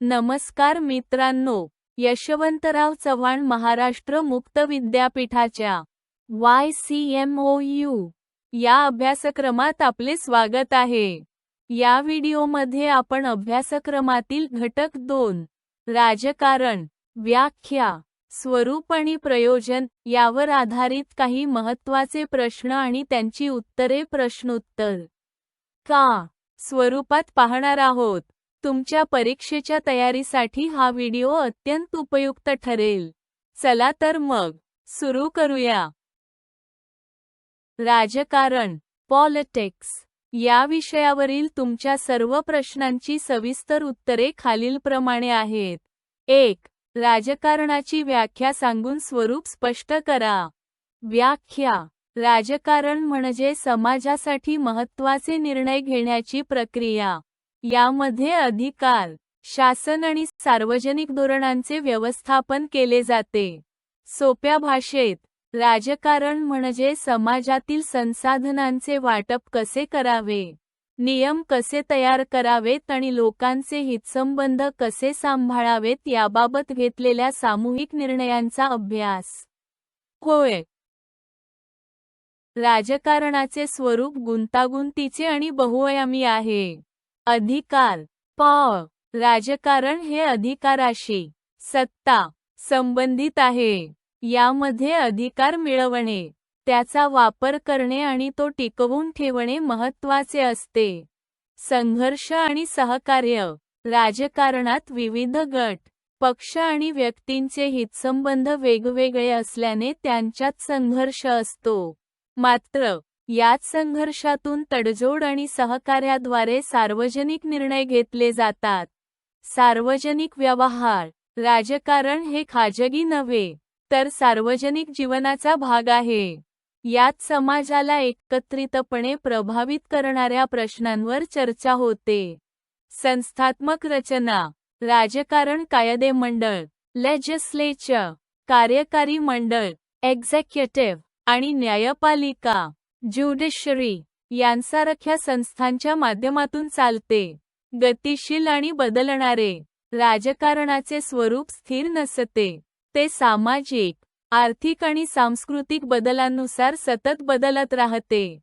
नमस्कार मित्रांनो यशवंतराव चव्हाण महाराष्ट्र मुक्त विद्यापीठाच्या Y C M O U या अभ्यासक्रमात आपले स्वागत आहे. या व्हिडिओमध्ये आपण अभ्यासक्रमातील घटक दोन राजकारण व्याख्या स्वरूप आणि प्रयोजन यावर आधारित काही महत्त्वाचे प्रश्न आणि त्यांची उत्तरे प्रश्नोत्तर का स्वरूपात पाहणार आहोत. तुमच्या परीक्षेच्या तयारीसाठी हा व्हिडिओ अत्यंत उपयुक्त ठरेल. चला तर मग सुरू करूया. राजकारण पॉलिटिक्स. या विषयावरील तुमच्या सर्व प्रश्नांची सविस्तर उत्तरे खालीलप्रमाणे आहेत. एक राजकारणाची व्याख्या सांगून स्वरूप स्पष्ट करा. व्याख्या राजकारण म्हणजे समाजासाठी महत्त्वाचे निर्णय घेण्याची प्रक्रिया. यामध्ये अधिकार शासन आणि सार्वजनिक धोरणांचे व्यवस्थापन केले जाते. सोप्या भाषेत राजकारण म्हणजे समाजातील संसाधनांचे वाटप कसे करावे? नियम कसे तयार करावेत आणि लोकांचे हितसंबंध कसे सांभाळावेत याबाबत घेतलेल्या सामूहिक निर्णयांचा अभ्यास. होय. राजकारणाचे स्वरूप गुंतागुंतीचे आणि बहुआयामी आहे. अधिकार. प. राजकारण हे अधिकाराशी सत्ता संबंधित आहे. यामध्ये अधिकार मिळवणे त्याचा वापर करणे आणि तो टिकवून ठेवणे महत्त्वाचे असते. संघर्ष आणि सहकार्य. राजकारणात विविध गट पक्ष आणि व्यक्तींचे हितसंबंध वेगवेगळे असल्याने त्यांच्यात संघर्ष असतो. मात्र याच संघर्षातून तडजोड आणि सहकार्याद्वारे सार्वजनिक निर्णय घेतले जातात. सार्वजनिक व्यवहार राजकारण हे खाजगी नव्हे तर सार्वजनिक जीवनाचा भाग आहे. यात समाजाला एकत्रितपणे प्रभावित करणाऱ्या प्रश्नांवर चर्चा होते. संस्थात्मक रचना राजकारण कायदे मंडळ लेजिस्लेचर कार्यकारी मंडळ एक्झिक्युटिव्ह आणि न्यायपालिका. ज्युडिशरी यांसारख्या संस्थांच्या माध्यमातून चालते. गतिशील आणि बदलणारे राजकारणाचे स्वरूप स्थिर नसते. ते सामाजिक आर्थिक आणि सांस्कृतिक बदलांनुसार सतत बदलत राहते.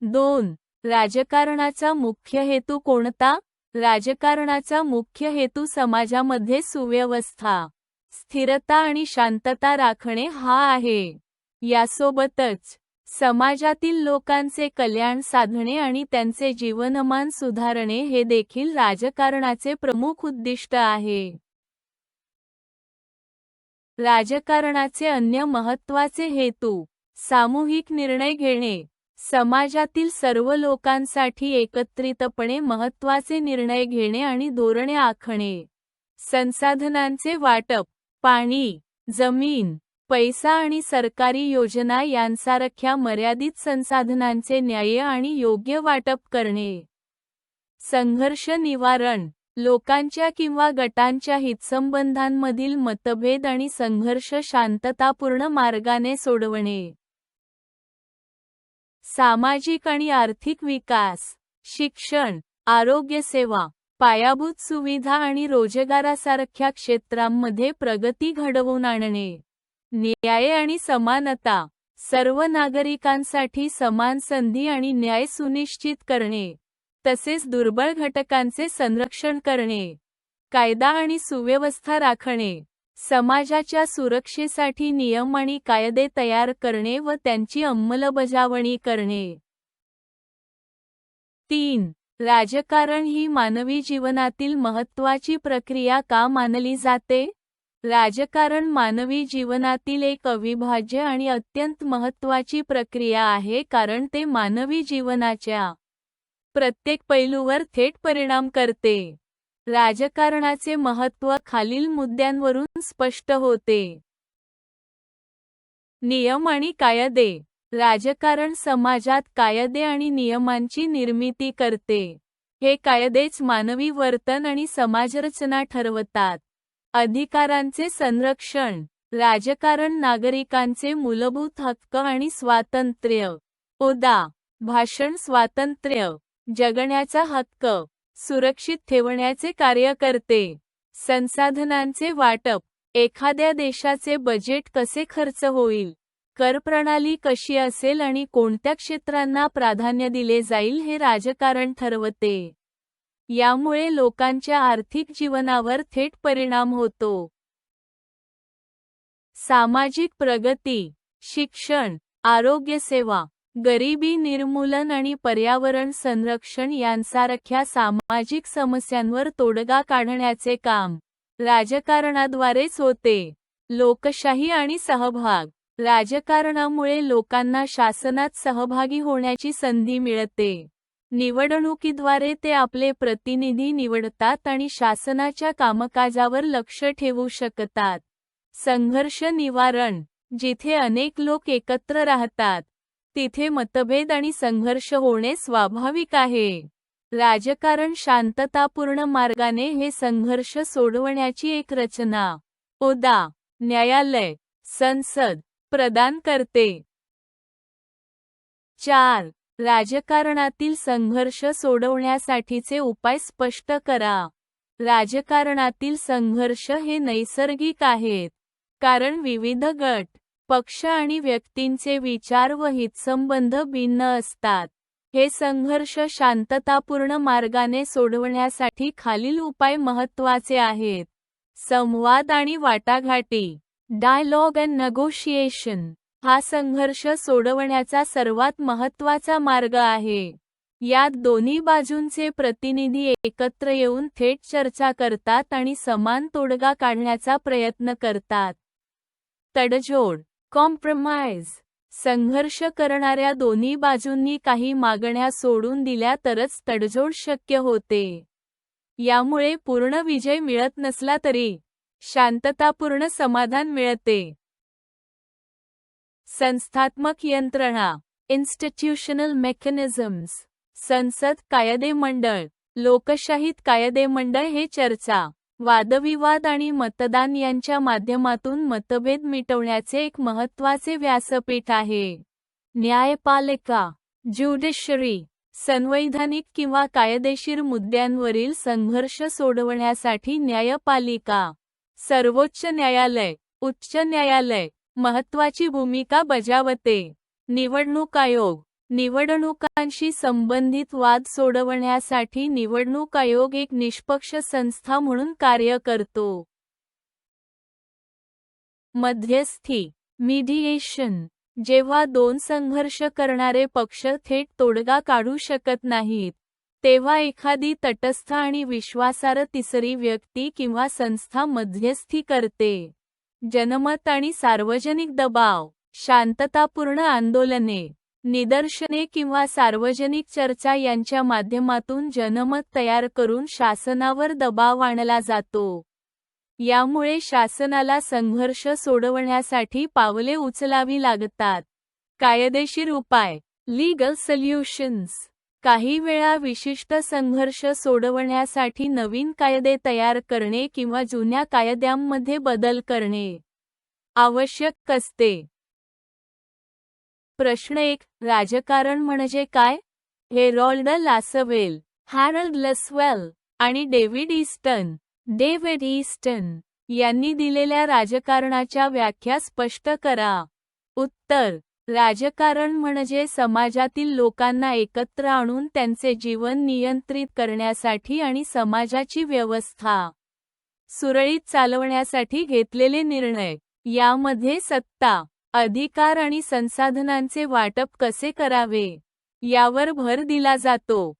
दोन राजकारणाचा मुख्य हेतू कोणता? राजकारणाचा मुख्य हेतू समाजामध्ये सुव्यवस्था स्थिरता आणि शांतता राखणे हा आहे. यासोबतच समाजातील लोकांचे कल्याण साधणे आणि त्यांचे जीवनमान सुधारणे हे देखील राजकारणाचे प्रमुख उद्दिष्ट आहे. राजकारणाचे अन्य महत्त्वाचे हेतू सामूहिक निर्णय घेणे समाजातील सर्व लोकांसाठी एकत्रितपणे महत्त्वाचे निर्णय घेणे आणि धोरणे आखणे संसाधनांचे वाटप पाणी जमीन पैसा आणि सरकारी योजना यांसारख्या मर्यादित संसाधनांचे न्याय्य आणि योग्य वाटप करणे. संघर्ष निवारण. लोकांच्या किंवा गटांच्या हितसंबंधांमधील मतभेद आणि संघर्ष शांततापूर्ण मार्गाने सोडवणे. सामाजिक आणि आर्थिक विकास. शिक्षण. आरोग्यसेवा पायाभूत सुविधा आणि रोजगारासारख्या क्षेत्रांमध्ये प्रगती घडवून आणणे. न्याय आणि समानता. सर्व नागरिकांसाठी समान संधी आणि न्याय सुनिश्चित करणे. तसेच दुर्बळ घटकांचे संरक्षण करणे. कायदा आणि सुव्यवस्था राखणे. समाजाच्या सुरक्षेसाठी नियम आणि कायदे तयार करणे व त्यांची अंमलबजावणी करणे. तीन. राजकारण ही मानवी जीवनातील महत्त्वाची प्रक्रिया का मानली जाते? राजकारण मानवी जीवनातील एक अविभाज्य आणि अत्यंत महत्त्वाची प्रक्रिया आहे कारण ते मानवी जीवनाच्या प्रत्येक पैलूवर थेट परिणाम करते. राजकारणाचे महत्त्व खालील मुद्द्यांवरून स्पष्ट होते. नियम आणि कायदे. राजकारण समाजात कायदे आणि नियमांची निर्मिती करते. हे कायदेच मानवी वर्तन आणि समाजरचना ठरवतात. अधिकारांचे संरक्षण राजकारण नागरिकांचे मूलभूत हक्क आणि स्वातंत्र्य. ओदा भाषण स्वातंत्र्य जगण्याचा हक्क सुरक्षित ठेवण्याचे कार्य करते संसाधनांचे वाटप एखाद्या देशाचे बजेट कसे खर्च होईल कर प्रणाली कशी असेल आणि कोणत्या क्षेत्रांना प्राधान्य दिले जाईल हे राजकारण ठरवते. यामुळे लोकांच्या आर्थिक जीवनावर थेट परिणाम होतो. सामाजिक प्रगती शिक्षण आरोग्यसेवा गरिबी निर्मूलन आणि पर्यावरण संरक्षण यांसारख्या सामाजिक समस्यांवर तोडगा काढण्याचे काम राजकारणाद्वारेच होते. लोकशाही आणि सहभाग राजकारणामुळे लोकांना शासनात सहभागी होण्याची संधी मिळते. निवडणुकीद्वारे ते आपले प्रतिनिधी निवडतात आणि शासनाच्या कामकाजावर लक्ष ठेवू शकतात. संघर्ष निवारण जिथे अनेक लोक एकत्र राहतात तिथे मतभेद आणि संघर्ष होणे स्वाभाविक आहे. राजकारण शांततापूर्ण मार्गाने हे संघर्ष सोडवण्याची एक रचना. ओदा न्यायालय संसद प्रदान करते. चार राजकारणातील संघर्ष सोडवण्यासाठीचे उपाय स्पष्ट करा. राजकारणातील संघर्ष हे नैसर्गिक आहेत कारण विविध गट पक्ष आणि व्यक्तींचे विचार व हितसंबंध भिन्न असतात. हे संघर्ष शांततापूर्ण मार्गाने सोडवण्यासाठी खालील उपाय महत्त्वाचे आहेत. संवाद आणि वाटाघाटी. Dialogue and negotiation. हा संघर्ष सोडवण्याचा सर्वात महत्त्वाचा मार्ग आहे. यात दोन्ही बाजूंचे प्रतिनिधी एकत्र येऊन थेट चर्चा करतात आणि समान तोडगा काढण्याचा प्रयत्न करतात. तडजोड कॉम्प्रमाइज संघर्ष करणाऱ्या दोन्ही बाजूंनी काही मागण्या सोडून दिल्या तरच तडजोड शक्य होते. यामुळे पूर्ण विजय मिळत नसला तरी शांततापूर्ण समाधान मिळते. संस्थात्मक यंत्रणा इन्स्टिट्यूशनल मेकॅनिझम्स संसद कायदे मंडळ लोकशाहीत कायदे मंडळ हे चर्चा वादविवाद आणि मतदान यांच्या माध्यमातून मतभेद मिटवण्याचे एक महत्त्वाचे व्यासपीठ आहे. न्यायपालिका ज्युडिशरी संवैधानिक किंवा कायदेशीर मुद्द्यांवरील संघर्ष सोडवण्यासाठी न्यायपालिका सर्वोच्च न्यायालय उच्च न्यायालय महत्वाची भूमिका बजावते. निवडणूक आयोग. निवडणुकांशी संबंधित वाद सोडवण्यासाठी निवडणूक आयोग एक निष्पक्ष संस्था म्हणून कार्य करतो. मध्यस्थी. मिडिएशन जेव्हा दोन संघर्ष करणारे पक्ष थेट तोडगा काढू शकत नाहीत तेव्हा एखादी तटस्थ आणि विश्वासार्ह तिसरी व्यक्ती किंवा संस्था मध्यस्थी करते. जनमत आणि सार्वजनिक दबाव शांततापूर्ण आंदोलने निदर्शने किंवा सार्वजनिक चर्चा यांच्या माध्यमातून जनमत तयार करून शासनावर दबाव आणला जातो. यामुळे शासनाला संघर्ष सोडवण्यासाठी पावले उचलावी लागतात. कायदेशीर उपाय लीगल सल्युशन्स काही वेळा विशिष्ट संघर्ष सोडवण्यासाठी नवीन कायदे तयार करणे किंवा जुन्या कायद्यांमध्ये बदल करणे आवश्यक असते. प्रश्न एक राजकारण म्हणजे काय? हेरॉल्ड लासवेल हॅरल्ड लसवेल आणि डेव्हिड इस्टन डेव्हिड इस्टन यांनी दिलेल्या राजकारणाच्या व्याख्या स्पष्ट करा. उत्तर राजकारण म्हणजे समाजातील लोकांना एकत्र आणून त्यांचे जीवन नियंत्रित करण्यासाठी आणि समाजाची व्यवस्था सुरळीत चालवण्यासाठी घेतलेले निर्णय. यामध्ये सत्ता अधिकार आणि संसाधनांचे वाटप कसे करावे यावर भर दिला जातो.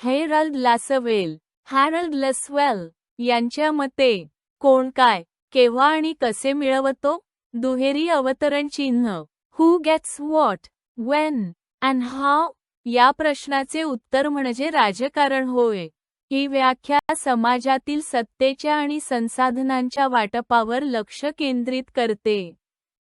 हेरल्ड लासवेल हॅरल्ड लसवेल यांच्या मते कोण काय केव्हा आणि कसे मिळवतो? दुहेरी अवतरण चिन्ह. Who gets what when and how या प्रश्नाचे उत्तर म्हणजे राजकारण होय. ही व्याख्या समाजातील सत्तेच्या आणि संसाधनांच्या वाटपावर लक्ष केंद्रित करते.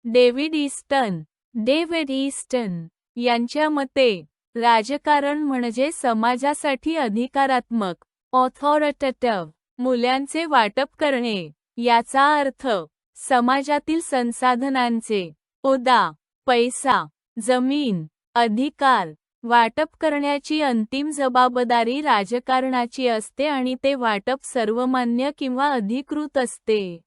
डेव्हिड ईस्टन डेव्हिड ईस्टन यांच्या मते राजकारण म्हणजे समाजासाठी अधिकारात्मक ऑथॉरिटेटिव्ह मूल्यांचे वाटप करणे. याचा अर्थ समाजातील संसाधनांचे. ओदा पैसा. जमीन. अधिकार. वाटप करण्याची अंतिम जबाबदारी राजकारणाची असते आणि ते वाटप सर्वमान्य किंवा अधिकृत असते.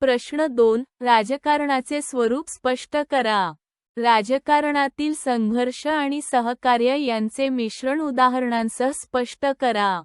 प्रश्न दोन. राजकारणाचे स्वरूप स्पष्ट करा. राजकारणातील संघर्ष आणि सहकार्य यांचे मिश्रण उदाहरणांसह स्पष्ट करा.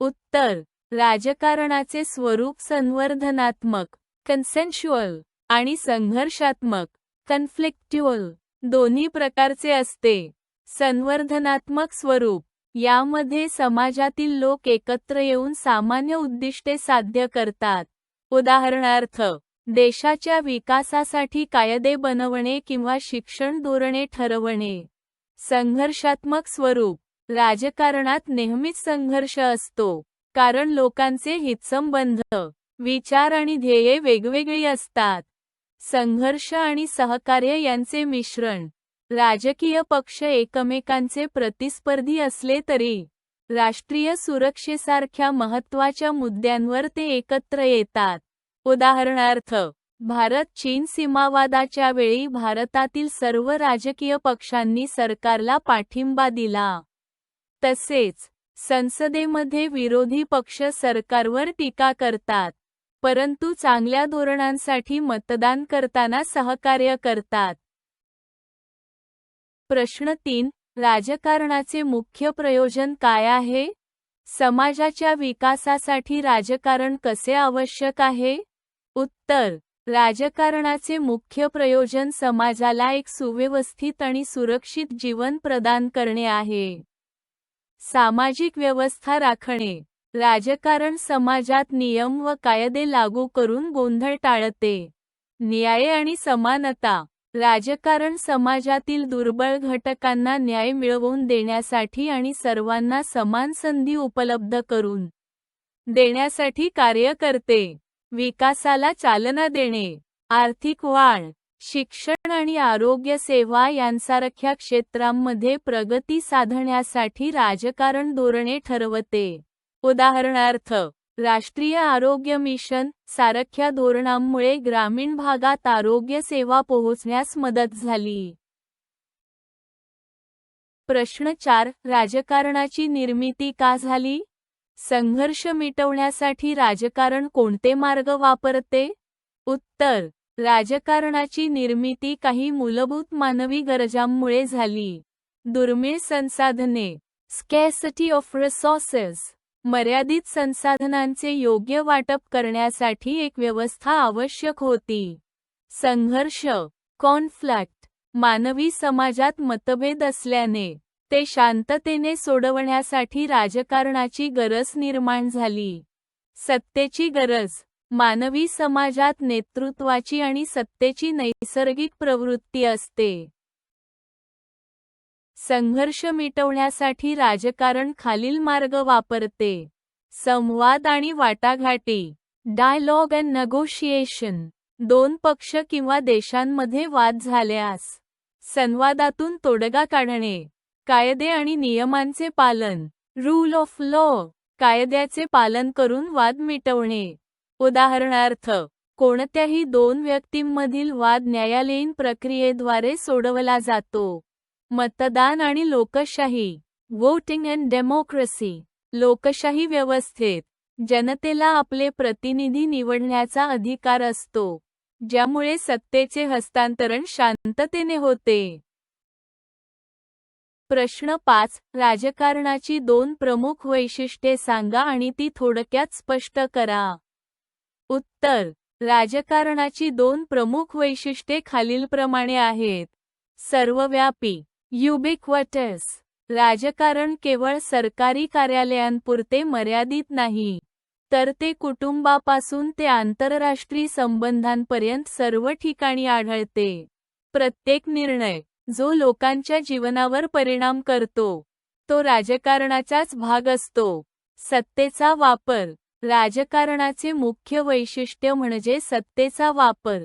उत्तर. राजकारणाचे स्वरूप संवर्धनात्मक कन्सेन्शुअल आणि संघर्षात्मक कन्फ्लिक्ट्युअल दोन्ही प्रकारचे असते. संवर्धनात्मक स्वरूप यामध्ये समाजातील लोक एकत्र येऊन सामान्य उद्दिष्टे साध्य करतात. उदाहरणार्थ देशाच्या विकासासाठी कायदे बनवणे किंवा शिक्षण धोरणे ठरवणे. संघर्षात्मक स्वरूप राजकारणात नेहमीच संघर्ष असतो. कारण लोकांचे हितसंबंध विचार आणि ध्येये वेगवेगळी असतात. संघर्ष आणि सहकार्य यांचे मिश्रण राजकीय पक्ष एकमेकांचे प्रतिस्पर्धी असले तरी राष्ट्रीय सुरक्षेसारख्या महत्त्वाच्या मुद्द्यांवर ते एकत्र येतात. उदाहरणार्थ भारत चीन सीमावादाच्या वेळी भारतातील सर्व राजकीय पक्षांनी सरकारला पाठिंबा दिला. तसेच संसदेमध्ये विरोधी पक्ष सरकारवर टीका करतात परंतु चांगल्या धोरणांसाठी मतदान करताना सहकार्य करतात. प्रश्न तीन राजकारणाचे मुख्य प्रयोजन काय आहे? समाजाच्या विकासासाठी राजकारण कसे आवश्यक आहे? उत्तर राजकारणाचे मुख्य प्रयोजन समाजाला एक सुव्यवस्थित आणि सुरक्षित जीवन प्रदान करणे आहे. सामाजिक व्यवस्था राखणे राजकारण समाजात नियम व कायदे लागू करून गोंधळ टाळते. न्याय आणि समानता राजकारण समाजातील दुर्बळ घटकांना न्याय मिळवून देण्यासाठी आणि सर्वांना समान संधी उपलब्ध करून देण्यासाठी कार्य करते. विकासाला चालना देणे आर्थिक वाढ शिक्षण आणि आरोग्य सेवा यांसारख्या क्षेत्रांमध्ये प्रगती साधण्यासाठी राजकारण धोरणे ठरवते. उदाहरणार्थ राष्ट्रीय आरोग्य मिशन सारख्या धोरणांमुळे ग्रामीण भागात आरोग्य सेवा पोहोचण्यास मदत झाली. प्रश्न चार राजकारणाची निर्मिती का झाली? संघर्ष मिटवण्यासाठी राजकारण कोणते मार्ग वापरते? उत्तर राजकारणाची निर्मिती काही मूलभूत मानवी गरजांमुळे झाली. दुर्मिळ संसाधने स्कॅसिटी ऑफ रिसोर्सेस मर्यादित संसाधनांचे योग्य वाटप करण्यासाठी एक व्यवस्था आवश्यक होती. संघर्ष कॉन्फ्लॅक्ट मानवी समाजात मतभेद असल्याने ते शांततेने सोडवण्यासाठी राजकारणाची गरज निर्माण झाली. सत्तेची गरज मानवी समाजात नेतृत्वाची आणि सत्तेची नैसर्गिक प्रवृत्ती असते. संघर्ष मिटवण्यासाठी राजकारण खालील मार्ग वापरते. संवाद आणि वाटाघाटी. Dialogue and negotiation. दोन पक्ष किंवा देशांमध्ये वाद झाल्यास संवादातून तोडगा काढणे. कायदे आणि नियमांचे पालन. Rule of law. कायद्याचे पालन करून वाद मिटवणे. उदाहरणार्थ कोणत्याही दोन व्यक्तींमधील वाद न्यायालयीन प्रक्रियेद्वारे सोडवला जातो. मतदान आणि लोकशाही वोटिंग अँड डेमोक्रेसी लोकशाही व्यवस्थेत जनतेला आपले प्रतिनिधी निवडण्याचा अधिकार असतो ज्यामुळे सत्तेचे हस्तांतरण शांततेने होते. प्रश्न पाच राजकारणाची दोन प्रमुख वैशिष्ट्ये सांगा आणि ती थोडक्यात स्पष्ट करा. उत्तर. राजकारणाची दोन प्रमुख वैशिष्ट्ये खालीलप्रमाणे आहेत. सर्वव्यापी. युबिक्वटस राजकारण केवळ सरकारी कार्यालयांपुरते मर्यादित नाही. तर ते कुटुंबापासून ते आंतरराष्ट्रीय संबंधांपर्यंत सर्व ठिकाणी आढळते. प्रत्येक निर्णय जो लोकांच्या जीवनावर परिणाम करतो तो राजकारणाचाच भाग असतो. सत्तेचा वापर राजकारणाचे मुख्य वैशिष्ट्य म्हणजे सत्तेचा वापर.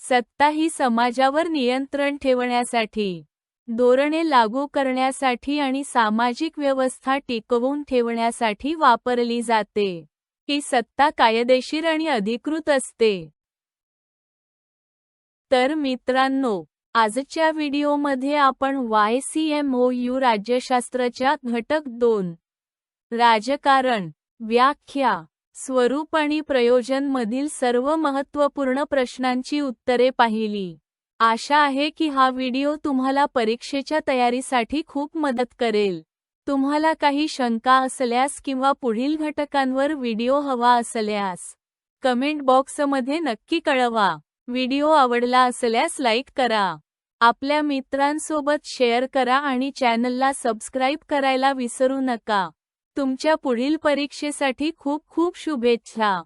सत्ता ही समाजावर नियंत्रण ठेवण्यासाठी धोरणे लागू करण्यासाठी आणि सामाजिक व्यवस्था टिकवून ठेवण्यासाठी वापरली जाते. ही सत्ता कायदेशीर आणि अधिकृत असते. तर मित्रांनो आजच्या व्हिडिओमध्ये आपण Y C M O U राज्यशास्त्राच्या घटक दोन राजकारण व्याख्या स्वरूप आणि प्रयोजन मधील सर्व महत्त्वपूर्ण प्रश्नांची उत्तरे पाहिली. आशा आहे की हा व्हिडिओ तुम्हाला परीक्षेच्या तयारीसाठी खूप मदत करेल. तुम्हाला काही शंका असल्यास किंवा पुढील घटकांवर व्हिडिओ हवा असल्यास कमेंट बॉक्समध्ये नक्की कळवा. व्हिडिओ आवडला असल्यास लाईक करा. आपल्या मित्रांसोबत शेअर करा आणि चॅनलला सबस्क्राईब करायला विसरू नका. तुमच्या पुढील परीक्षेसाठी खूप खूप शुभेच्छा.